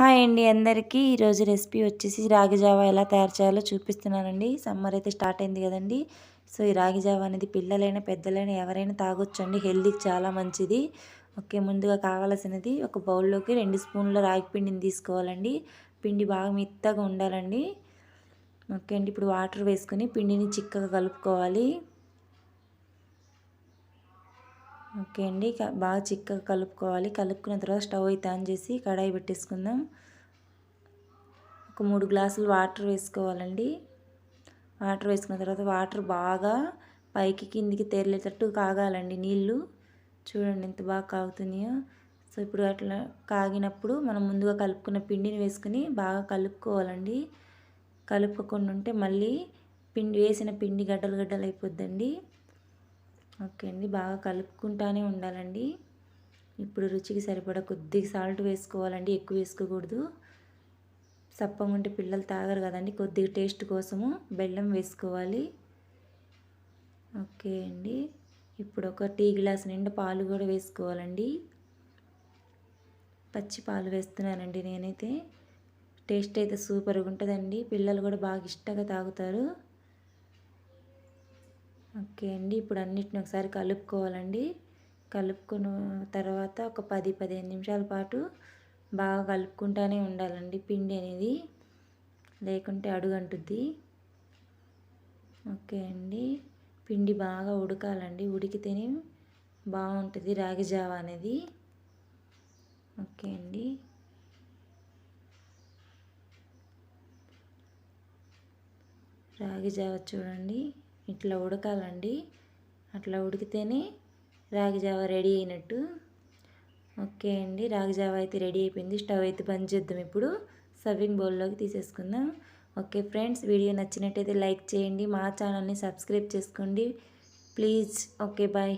Hi అండి అందరికీ. ఈరోజు రెసిపీ వచ్చేసి రాగి జావా ఎలా తయారు చేయాలో చూపిస్తున్నానండి. సమ్మర్ అయితే స్టార్ట్ అయింది కదండి. సో ఈ రాగి జావా అనేది పిల్లలైనా పెద్దలైనా ఎవరైనా తాగొచ్చు అండి హెల్తీకి చాలా మంచిది. ఓకే ముందుగా కావాల్సినది ఒక బౌల్లోకి రెండు స్పూన్ల రాగి పిండిని తీసుకోవాలండి. పిండి బాగా మెత్తగా ఉండాలండి. ఓకే అండి ఇప్పుడు వాటర్ వేసుకుని పిండిని చిక్కగా కలుపుకోవాలి. ఓకే అండి. బాగా చిక్కగా కలుపుకోవాలి. కలుపుకున్న తర్వాత స్టవ్ అయితే ఆన్ చేసి కడాయి పెట్టేసుకుందాం. ఒక మూడు గ్లాసులు వాటర్ వేసుకోవాలండి. వాటర్ వేసుకున్న తర్వాత వాటర్ బాగా పైకి కిందికి తేలేటట్టు కాగాలండి నీళ్ళు. చూడండి ఎంత బాగా కాగుతున్నాయో. సో ఇప్పుడు అట్లా కాగినప్పుడు మనం ముందుగా కలుపుకున్న పిండిని వేసుకుని బాగా కలుపుకోవాలండి. కలుపుకోకుండా ఉంటే మళ్ళీ పిండి వేసిన పిండి గడ్డలు గడ్డలు అయిపోద్దండి. ఓకే అండి బాగా కలుపుకుంటానే ఉండాలండి. ఇప్పుడు రుచికి సరిపడా కొద్దిగా సాల్ట్ వేసుకోవాలండి ఎక్కువ వేసుకోకూడదు. సప్పం ఉంటే పిల్లలు తాగరు కదండి కొద్దిగా టేస్ట్ కోసము బెల్లం వేసుకోవాలి. ఓకే అండి ఇప్పుడు ఒక టీ గ్లాస్ నిండా పాలు కూడా వేసుకోవాలండి. పచ్చి పాలు వేస్తున్నానండి నేనైతే. టేస్ట్ అయితే సూపర్గా ఉంటుందండి పిల్లలు కూడా బాగా ఇష్టంగా తాగుతారు. ఓకే అండి. ఇప్పుడు అన్నిటిని ఒకసారి కలుపుకోవాలండి. కలుపుకున్న తర్వాత ఒక పది పదిహేను నిమిషాల పాటు బాగా కలుపుకుంటూనే ఉండాలండి పిండి అనేది. లేకుంటే అడుగంటుద్ది. ఓకే అండి. పిండి బాగా ఉడకాలండి. ఉడికితేనే బాగుంటుంది రాగి జావ అనేది. ఓకే అండి. రాగి జావ చూడండి. ఇట్లా ఉడకాలండి. అట్లా ఉడికితేనే రాగి జావ రెడీ అయినట్టు. ఓకే అండి రాగి జావ అయితే రెడీ అయిపోయింది. స్టవ్ అయితే బంద్ చేద్దాం ఇప్పుడు. సర్వింగ్ బౌల్లోకి తీసేసుకుందాం. ఓకే ఫ్రెండ్స్ వీడియో నచ్చినట్టయితే లైక్ చేయండి. మా ఛానల్ని సబ్స్క్రైబ్ చేసుకోండి. Please okay bye.